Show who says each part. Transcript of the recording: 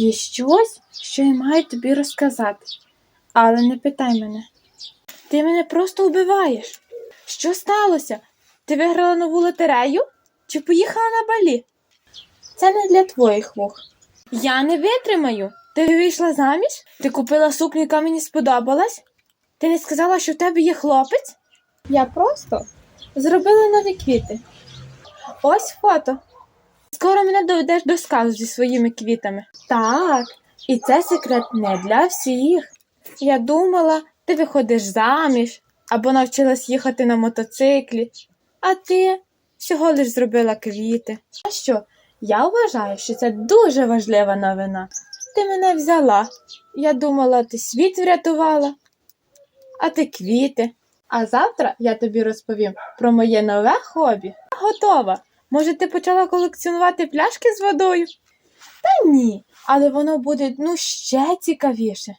Speaker 1: Є щось, що я маю тобі розказати. Але не питай мене. Ти мене просто вбиваєш. Що сталося? Ти виграла нову лотерею? Чи поїхала на балі? Це не для твоїх вух. Я не витримаю. Ти вийшла заміж? Ти купила сукню, яка мені сподобалась? Ти не сказала, що в тебе є хлопець? Я просто зробила нові квіти. Ось фото. Скоро мене доведеш до сказу зі своїми квітами. Так, і це секрет не для всіх. Я думала, ти виходиш заміж або навчилась їхати на мотоциклі, а ти всього лиш зробила квіти. А що? Я вважаю, що це дуже важлива новина. Ти мене взяла. Я думала, ти світ врятувала, а ти квіти. А завтра я тобі розповім про моє нове хобі. Готова. Може, ти почала колекціонувати пляшки з водою? Та ні, але воно буде ну ще цікавіше.